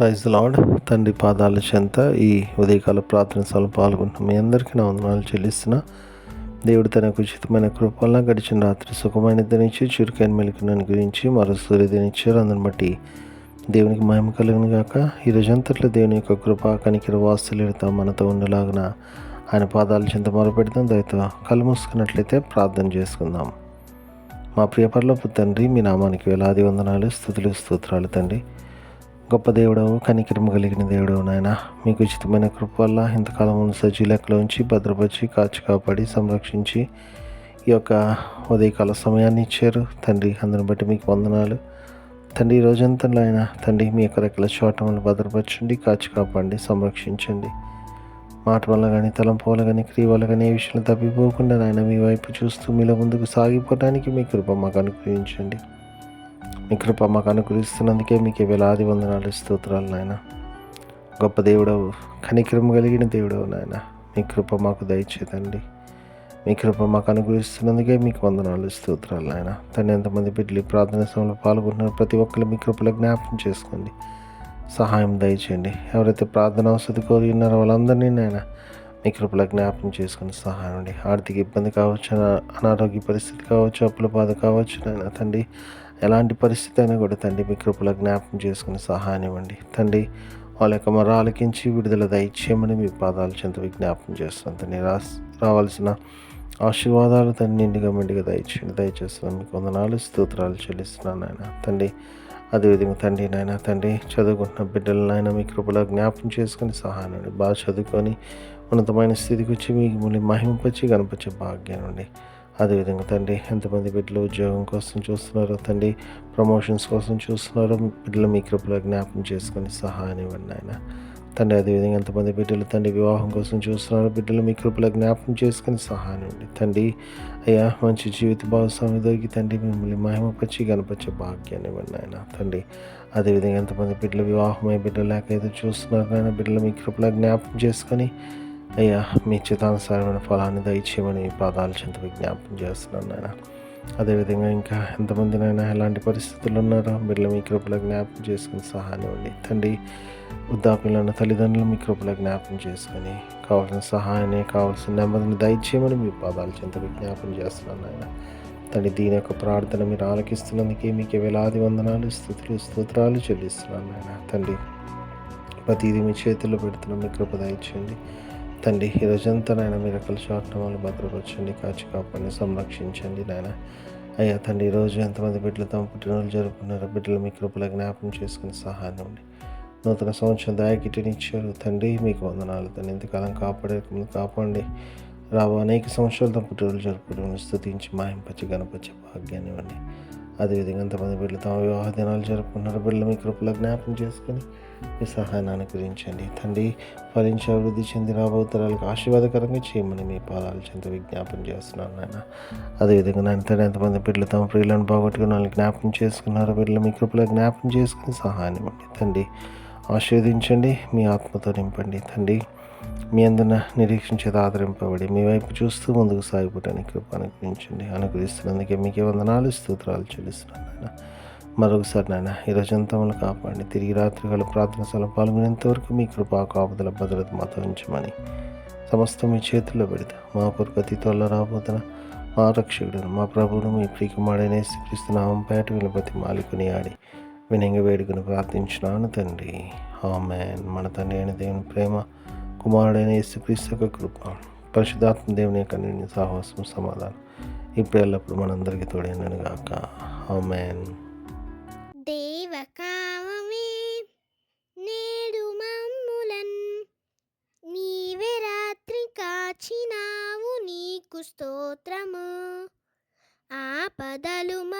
Praise lord. తండ్రి పాదాల చెంత ఈ ఉదయకాల ప్రార్థన సభలో పాల్గొంటున్న మీ అందరికీ నా వందనాలు చెల్లిస్తున్నా. దేవుడు తనకు ఉచితమైన కృపల్ల గడిచిన రాత్రి సుఖమైన దినిచ్చి చురుకైన మెలుకునని గురించి మరో సూర్యదినిచ్చారు అందుని బట్టి దేవునికి మహిమ కలిగిన గాక. ఈ రోజంతట్లో దేవుని యొక్క కృప కనికిర వాస్తులేడుతా మనతో ఉండలాగిన ఆయన పాదాల చెంత మొరపెడతాం దయతో కళ్ళు మూసుకున్నట్లయితే ప్రార్థన చేసుకుందాం. మా ప్రియపరలోపు తండ్రి మీ నామానికి వేలాది వందనాలు స్థుతులు స్తోత్రాలు తండ్రి. గొప్ప దేవుడవు కనికరం కలిగిన దేవుడవు నాయన. మీకు ఉచితమైన కృప వల్ల ఇంతకాలం ఉన్న సజీ లెక్కలో ఉంచి భద్రపరిచి కాచి కాపాడి సంరక్షించి ఈ యొక్క ఉదయకాల సమయాన్ని ఇచ్చారు. తండ్రి అందరిని బట్టి మీకు వందనాలు. తండ్రి రోజంతలో ఆయన తండ్రి మీ యొక్క రెక్కల చోటములు భద్రపరచండి కాచి కాపాడండి సంరక్షించండి. మాట వల్ల కానీ తలంపు వల్ల కానీ క్రియ వల్ల కానీ ఏ విషయంలో తప్పిపోకుండా నాయన మీ వైపు చూస్తూ మీలో ముందుకు సాగిపోవడానికి మీ కృప మాకు అనుగ్రహించండి. మీ కృప మాకు అనుగ్రహిస్తున్నందుకే మీకు వేలాది వందనాలు స్తోత్రాలు నాయన. గొప్ప దేవుడవు కనికరం కలిగిన దేవుడవు నాయన. మీ కృప మాకు దయచేదండి. మీ కృప మాకు అనుగ్రహిస్తున్నందుకే మీకు వందనాలు స్తోత్రాలు నాయన. తను ఎంతమంది బిడ్డలు ప్రార్థన సమయంలో పాల్గొంటున్నారు ప్రతి ఒక్కరు మీ కృపలో జ్ఞాపకం చేసుకోండి. సహాయం దయచేయండి. ఎవరైతే ప్రార్థన అవసరం కోరి ఉన్నారో వాళ్ళందరినీ నాయన మీ కృపలో జ్ఞాపకం చేసుకుని సహాయం అండి. ఆర్థిక ఇబ్బంది కావచ్చు అనారోగ్య పరిస్థితి కావచ్చు అప్పుల బాధ కావచ్చు నాయన. తండ్రి ఎలాంటి పరిస్థితి అయినా కూడా తండ్రి మీ కృపలో జ్ఞాపకం చేసుకుని సహాయం ఇవ్వండి. తండ్రి వాళ్ళ యొక్క మరాలకించి విడుదల దయచేయమని మీ పాదాలు చెంత విజ్ఞాపం చేస్తాను తండ్రి రా రావాల్సిన ఆశీర్వాదాలు తండ్రి నిండుగా మెండుగా దయచేయండి. దయచేస్తున్నాను మీకు వందనాలు స్తోత్రాలు చెల్లిస్తున్నాను నాయన. తండ్రి అదేవిధంగా తండ్రి నాయన తండ్రి చదువుకుంటున్న బిడ్డలనైనా నాయన మీ కృపలో జ్ఞాపకం చేసుకుని సహాయం బాగా చదువుకొని ఉన్నతమైన స్థితికి వచ్చి మీ మళ్ళీ మహింపచ్చి కనపచ్చే భాగ్యం అండి అదేవిధంగా తండ్రి ఎంతమంది బిడ్డలు ఉద్యోగం కోసం చూస్తున్నారో తండ్రి ప్రమోషన్స్ కోసం చూస్తున్నారో బిడ్డలు మీ కృపలో జ్ఞాపకం చేసుకొని సహాయం ఇవ్వండి ఆయన తండ్రి అదేవిధంగా ఎంతమంది బిడ్డలు తండ్రి వివాహం కోసం చూస్తున్నారో బిడ్డలు మీ కృపలో జ్ఞాపకం చేసుకుని సహాయం ఇవ్వండి. తండ్రి అయ్యా మంచి జీవిత భాగస్వామి దొరికి తండ్రి మిమ్మల్ని మహిమపరిచి గణపరిచే భాగ్యాన్ని ఇవ్వండి ఆయన తండ్రి అదేవిధంగా ఎంతమంది బిడ్డలు వివాహమై బిడ్డలు లేక ఏదో చూస్తున్నారు ఆయన బిడ్డలు మీ కృపలో జ్ఞాపకం చేసుకొని అయ్యా మీ చితానుసారమైన ఫలాన్ని దయచేయమని పాదాలు చెంత విజ్ఞాపం చేస్తున్నాను నాయన. అదేవిధంగా ఇంకా ఎంతమందినైనా ఎలాంటి పరిస్థితులు ఉన్నారో బిడ్డలు మీ కృపలో జ్ఞాపం చేసుకుని సహాయం ఇవ్వండి. తండ్రి వృద్ధాప్యంలో తల్లిదండ్రులు మీ కృపలో జ్ఞాపం చేసుకొని కావాల్సిన సహాయాన్ని కావాల్సిన నెమ్మదిని దయచేయమని మీ పాదాలు చెంత విజ్ఞాపం చేస్తున్నాను నాయన. తండ్రి దీని యొక్క ప్రార్థన మీరు ఆలకిస్తున్నందుకే మీకు వేలాది వందనాలు స్థుతులు స్తోత్రాలు చెల్లిస్తున్నాను నాయన. తండ్రి ప్రతిదీ మీ చేతుల్లో పెడుతున్న మీ కృప దయచేయండి. తండ్రి ఈరోజంతా రోజంతా నాయన మీరు కలిసి చాటున భద్రపరచండి కాచి కాపాడి సంరక్షించండి నాయన. అయ్యా తండ్రి ఈరోజు ఎంతమంది బిడ్డలు తమ పుట్టినరోజు జరుపుకున్నారో బిడ్డలు మీ కృపల జ్ఞాపం చేసుకుని సహాయం ఉండి నూతన సంవత్సరం దయాకిటినిచ్చారు తండ్రి మీకు వందనాలు తండ్రి. ఇంతకాలం కాపాడే కాపాడండి. రాబో అనేక సంవత్సరాలు తమ పుట్టినరోజు జరుపుకుని స్థుతించి మాయింపచ్చి గణపచ్చి భాగ్యాన్ని ఇవ్వండి. అదేవిధంగా ఎంతమంది బిడ్డలు తమ వివాహ దినాలు జరుపుకున్నారు బిడ్డలు మీ కృపలో జ్ఞాపకం చేసుకొని మీ సహాయాన్ని అనుగ్రహించండి. తండ్రి ఫలించి అభివృద్ధి చెంది రాబోతరాలకు ఆశీర్వాదకరంగా చేయమని మీ పాదాలు చెంత విజ్ఞాపం చేస్తున్నాను నాయన. అదేవిధంగా నాయన తండ్రి ఎంతమంది బిడ్డలు తమ ప్రియులను పోగొట్టుకుని వాళ్ళని జ్ఞాపకం చేసుకున్నారు బిడ్డలు మీ కృపలో జ్ఞాపకం చేసుకుని సహాయాన్ని ఇవ్వండి. తండ్రి ఆశీర్వదించండి మీ ఆత్మతో నింపండి. తండ్రి మీ అందున నిరీక్షించేది ఆదరింపబడి మీ వైపు చూస్తూ ముందుకు సాగిపోవడానికి కృప అనుగ్రహించండి. అనుగ్రహిస్తున్నందుకే మీకే వందనాలు స్తోత్రాలు చెల్లిస్తున్నాను నాయన. మరొకసారి నాయన ఈ రోజంతా మమ్మల్ని కాపాడండి. తిరిగి గల ప్రార్థన సభలో పాల్గొనేంత వరకు మీ కృపా కాపుదల భద్రత మాతో ఉంచమని సమస్తం మీ చేతుల్లో పెడతా. మా కొరకు అతి త్వరలో రాబోతున్న మా రక్షకుడు మా ప్రభువును మీ ప్రియకుమాడైన శ్రీక్రీస్తు పేట వినపతి మాలికుని ఆడి వినంగ వేడుకుని ప్రార్థించినాను తండ్రి. ఆమెన్. మన తండ్రి అయిన దేవుని ప్రేమ కుమారుడైన యేసుక్రీస్తు యొక్క కృప పరిశుధాత్మ దేవుని యొక్క నిండి సాహసం సమాధానం ఇప్పుడు ఎల్లప్పుడు మనందరికీ తోడైనను గాక. ఆమెన్. దేవకావమే నేడు మమ్ములన్. నీవే రాత్రి కాచినావు నీకు స్తోత్రము. ఆపదలు మమున్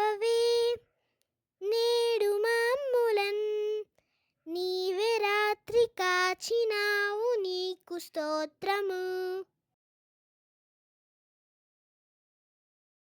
కాచినావు నీకు స్తోత్రము.